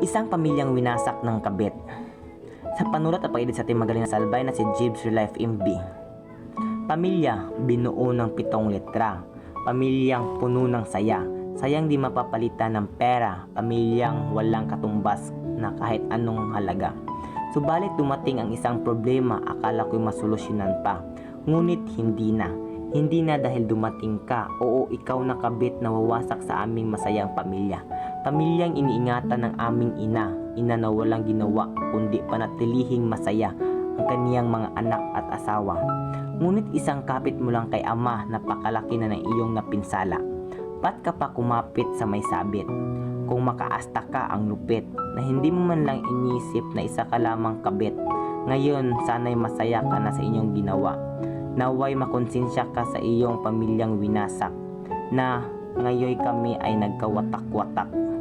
Isang pamilyang winasak ng kabit. Sa panulat at pag sa ating magaling na salbay na si Jibs Relife MB. Pamilya, binuo ng pitong letra. Pamilyang puno ng saya. Sayang di mapapalitan ng pera. Pamilyang walang katumbas na kahit anong halaga. Subalit dumating ang isang problema, akala ko'y masolusyonan pa. Ngunit hindi na. Hindi na dahil dumating ka. Oo, ikaw na kabit na wawasak sa aming masayang pamilya. Pamilyang iniingatan ng aming ina. Ina na walang ginawa, kundi panatilihing masaya ang kaniyang mga anak at asawa. Ngunit isang kapit mo lang kay ama, napakalaki na ng iyong napinsala. Ba't ka pa kumapit sa may sabit? Kung makaasta ka ang lupit, na hindi mo man lang inisip na isa ka lamang kabit. Ngayon, sana'y masaya ka na sa inyong ginawa. Naway makonsensya ka sa iyong pamilyang winasak, na ngayon kami ay nagkawatak-watak.